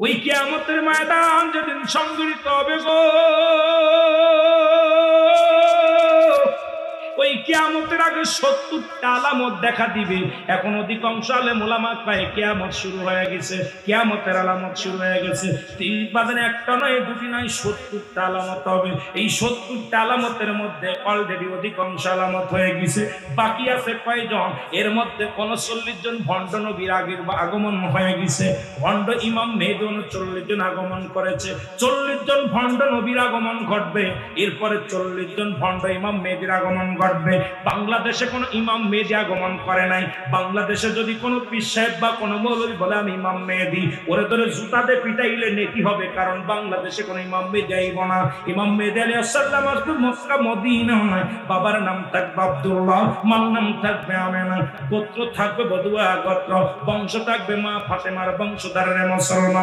ওই কেয়ামতের ময়দান যেদিন সংগঠিত হবে গো। কেয়ামতের আগে সত্তরটা আলামত দেখা দিবে। এখন অধিকাংশ আলে মোলামা পায় কেয়ামত শুরু হয়ে গেছে, কেয়ামতের আলামত শুরু হয়ে গেছে। তিন বাজারে একটা নয়, দুটি নয়, সত্তরটা আলামত হবে। এই সত্তরটা আলামতের মধ্যে অলরেডি অধিকাংশ আলামত হয়ে গেছে। বাকি আছে কয়জন? এর মধ্যে উনচল্লিশ জন ভণ্ড নবীর আগের আগমন হয়ে গেছে। ভণ্ড ইমাম মেহেদি উনচল্লিশ জন আগমন করেছে। চল্লিশ জন ভণ্ড নবীর আগমন ঘটবে। এরপরে চল্লিশ জন ভণ্ড ইমাম মেহেদির আগমন ঘটবে। বাংলাদেশে কোনো ইমাম মেহেদি আগমন করে নাই। বাংলাদেশে যদি কোনো পীর সাহেব বা কোনো মৌলবী বলে, আমি ইমাম মেহেদি। ওরে ধরে জুতাতে পিটাইলে নেকি হবে, কারণ বাংলাদেশে কোনো ইমাম মেহেদি আইব না। ইমাম মেহেদি আলী আসাল্লাম আসবে মক্কা মদিনা নয় বাবার নাম থাকবে আব্দুল্লাহ, মার নাম থাকবে আমেনা, গোত্র থাকবে বধুয়া, গোত্র। বংশ থাকবে মা ফাতেমার বংশধারের মুসলমান।